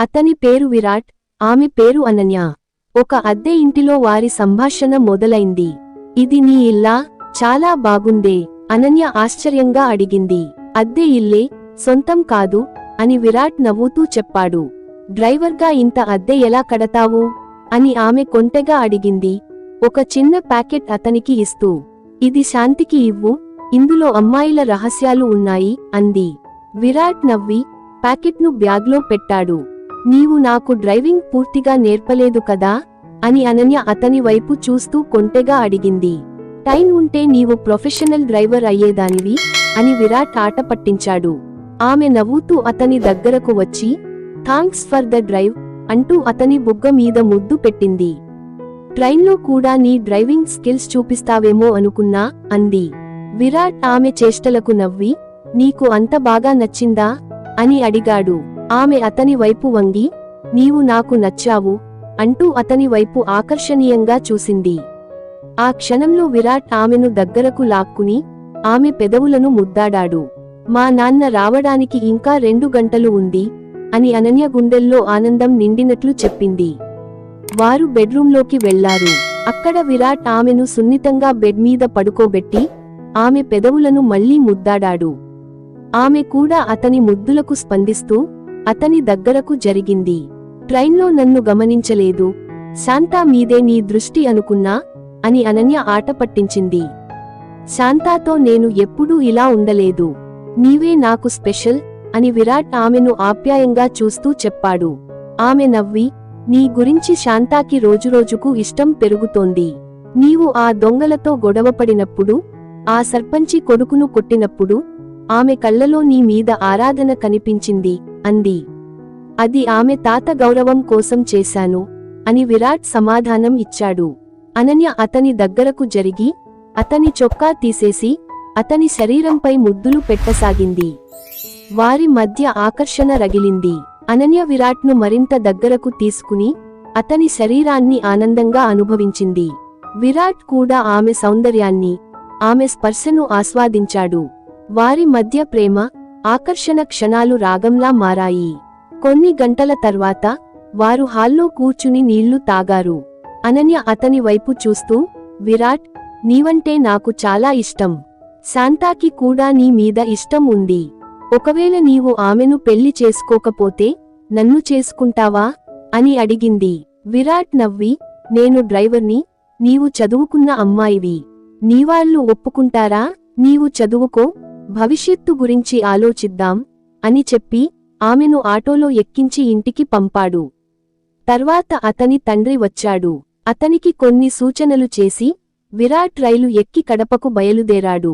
అతని పేరు విరాట్ ఆమె పేరు అనన్య. ఒక అద్దె ఇంటిలో వారి సంభాషణ మొదలైంది. ఇది నీ ఇల్లా? చాలా బాగుందే అనన్య ఆశ్చర్యంగా అడిగింది. అద్దె ఇల్లే సొంతం కాదు అని విరాట్ నవ్వుతూ చెప్పాడు. డ్రైవర్గా ఇంత అద్దె ఎలా కడతావు? అని ఆమె కొంటెగా అడిగింది. ఒక చిన్న ప్యాకెట్ అతనికి ఇస్తూ. ఇది శాంతికి ఇవ్వు ఇందులో అమ్మాయిల రహస్యాలు ఉన్నాయి అంది. విరాట్ నవ్వి ప్యాకెట్ను బ్యాగ్లో పెట్టాడు. నీవు నాకు డ్రైవింగ్ పూర్తిగా నేర్పలేదు కదా? అని అనన్య అతని వైపు చూస్తూ కొంటెగా అడిగింది. టైం ఉంటే నీవు ప్రొఫెషనల్ డ్రైవర్ అయ్యేదానివి? అని విరాట్ ఆట పట్టించాడు. ఆమె నవ్వుతూ అతని దగ్గరకు వచ్చి థాంక్స్ ఫర్ ద డ్రైవ్ అంటూ అతని బుగ్గ మీద ముద్దు పెట్టింది. ట్రైన్లో కూడా నీ డ్రైవింగ్ స్కిల్స్ చూపిస్తావేమో అనుకున్నా అంది. విరాట్ ఆమె చేష్టలకు నవ్వి నీకు అంత బాగా నచ్చిందా? అని అడిగాడు. ఆమె అతని వైపు వంగి నీవు నాకు నచ్చావు అంటూ అతని వైపు ఆకర్షణీయంగా చూసింది. ఆ క్షణంలో విరాట్ ఆమెను దగ్గరకు లాక్కుని ఆమె పెదవులను ముద్దాడాడు. మా నాన్న రావడానికి ఇంకా రెండు గంటలు ఉంది అని అనన్య గుండెల్లో ఆనందం నిండినట్లు చెప్పింది. వారు బెడ్రూంలోకి వెళ్ళారు. అక్కడ విరాట్ ఆమెను సున్నితంగా బెడ్ మీద పడుకోబెట్టి ఆమె పెదవులను మళ్ళీ ముద్దాడాడు. ఆమె కూడా అతని ముద్దులకు స్పందిస్తూ అతని దగ్గరకు జరిగింది. ట్రైన్లో నన్ను గమనించలేదు. శాంతా మీదే నీ దృష్టి అనుకున్నా? అని అనన్య ఆట పట్టించింది. శాంతాతో నేను ఎప్పుడూ ఇలా ఉండలేదు. నీవే నాకు స్పెషల్? అని విరాట్ ఆమెను ఆప్యాయంగా చూస్తూ చెప్పాడు. ఆమె నవ్వి నీ గురించి శాంతాకి రోజురోజుకు ఇష్టం పెరుగుతోంది. నీవు ఆ దొంగలతో గొడవపడినప్పుడు ఆ సర్పంచి కొడుకును కొట్టినప్పుడు ఆమె కళ్ళలో నీ మీద ఆరాధన కనిపించింది. అంది. అది ఆమె తాత గౌరవం కోసం చేశాను అని విరాట్ సమాధానం ఇచ్చాడు. అనన్య అతని దగ్గరకు జరిగి అతని చొక్కా తీసేసి అతని శరీరంపై ముద్దులు పెట్టసాగింది. వారి మధ్య ఆకర్షణ రగిలింది. అనన్య విరాట్ను మరింత దగ్గరకు తీసుకుని అతని శరీరాన్ని ఆనందంగా అనుభవించింది. విరాట్ కూడా ఆమె సౌందర్యాన్ని ఆమె స్పర్శను ఆస్వాదించాడు. వారి మధ్య ప్రేమ ఆకర్షణ క్షణాలు రాగంలా మారాయి. కొన్ని గంటల తర్వాత వారు హాల్లో కూర్చుని నీళ్ళు తాగారు. అనన్య అతని వైపు చూస్తూ విరాట్ నీవంటే నాకు చాలా ఇష్టం. శాంతాకి కూడా నీ మీద ఇష్టం ఉంది. ఒకవేళ నీవు ఆమెను పెళ్ళి చేసుకోకపోతే నన్ను చేసుకుంటావా? అని అడిగింది. విరాట్ నవ్వి నేను డ్రైవర్ని నీవు చదువుకున్న అమ్మాయివి. నీవాళ్ళు ఒప్పుకుంటారా? నీవు చదువుకో. భవిష్యత్తు గురించి ఆలోచిద్దాం అని చెప్పి ఆమెను ఆటోలో ఎక్కించి ఇంటికి పంపాడు. తర్వాత అతని తండ్రి వచ్చాడు. అతనికి కొన్ని సూచనలు చేసి విరాట్ రైలు ఎక్కి కడపకు బయలుదేరాడు.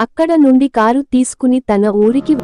అక్కడ నుండి కారు తీసుకుని తన ఊరికి